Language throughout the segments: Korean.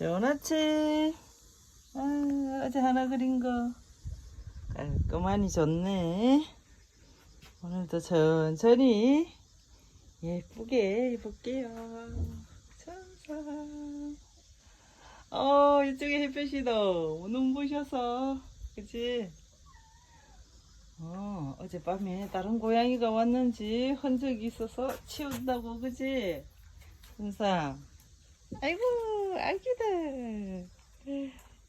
아침. 아, 어제 하나 그린 거 깔끔하니 좋네. 오늘도 천천히 예쁘게 해볼게요. 천사. 어, 이쪽에 햇볕이 너무 눈부셔서. 그치? 어, 어젯밤에 다른 고양이가 왔는지 흔적이 있어서 치운다고, 그지? 천사. 아이고, 아기들.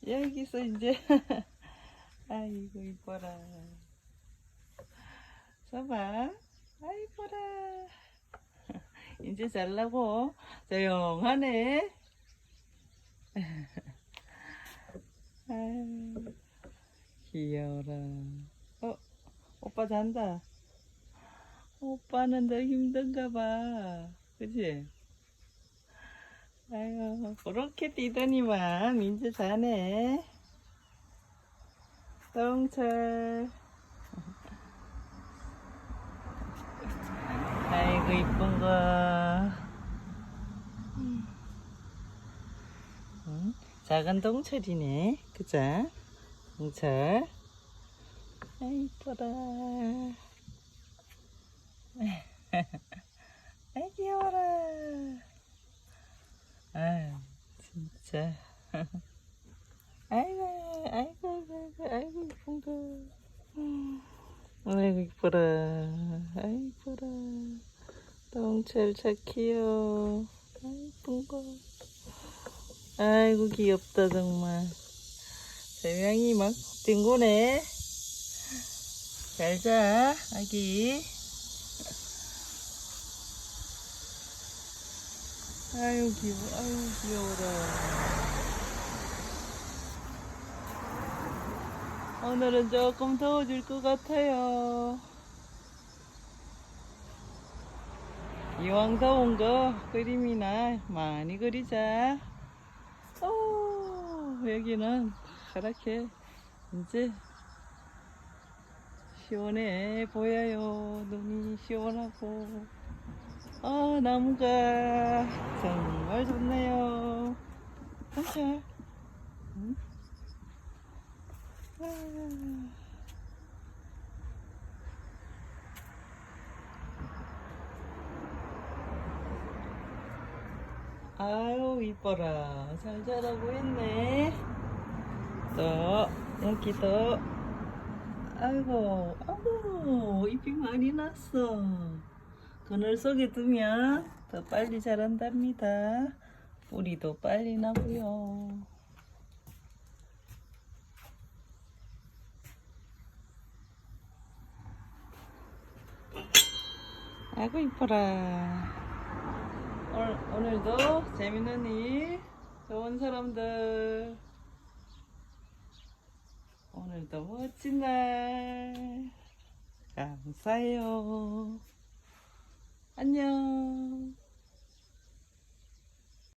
여기 있어, 이제. 아이고, 이뻐라. 써봐. 아이뻐라. 이제 잘라고. 조용하네. 아유, 귀여워라. 어, 오빠 잔다. 오빠는 더 힘든가 봐. 그치? 아유, 그렇게 뛰더니만 이제 자네. 똥철. 아이고, 이쁜 거. 응? 작은 동철이네. 그자? 동철. 아, 이뻐라. 아, 귀여워라. 아유, 진짜. 아이고, 아이고, 아이고, 아이고, 이쁜 거. 음, 아이고, 이뻐라. 아이고, 이뻐라. 똥철 착해요. 아이고, 이쁜 거. 아이고, 귀엽다, 정말. 세명이 막 뒹구네. 잘 자, 아기. 아유 귀여워. 아유 귀여워라. 오늘은 조금 더워질 것 같아요. 이왕 더운 거 그림이나 많이 그리자. 오 여기는 파랗게 이제 시원해 보여요. 눈이 시원하고 아, 나무가 정말 좋네요. 한철. 응? 아. 아유, 이뻐라. 잘 자라고 있네. 또, 여기도. 아이고, 아이고, 잎이 많이 났어. 그늘 속에 두면 더 빨리 자란답니다. 뿌리도 빨리 나고요. 아이고 이뻐라. 오늘, 오늘도 재밌는 일, 좋은 사람들. 오늘도 멋진 날. 감사해요. 안녕.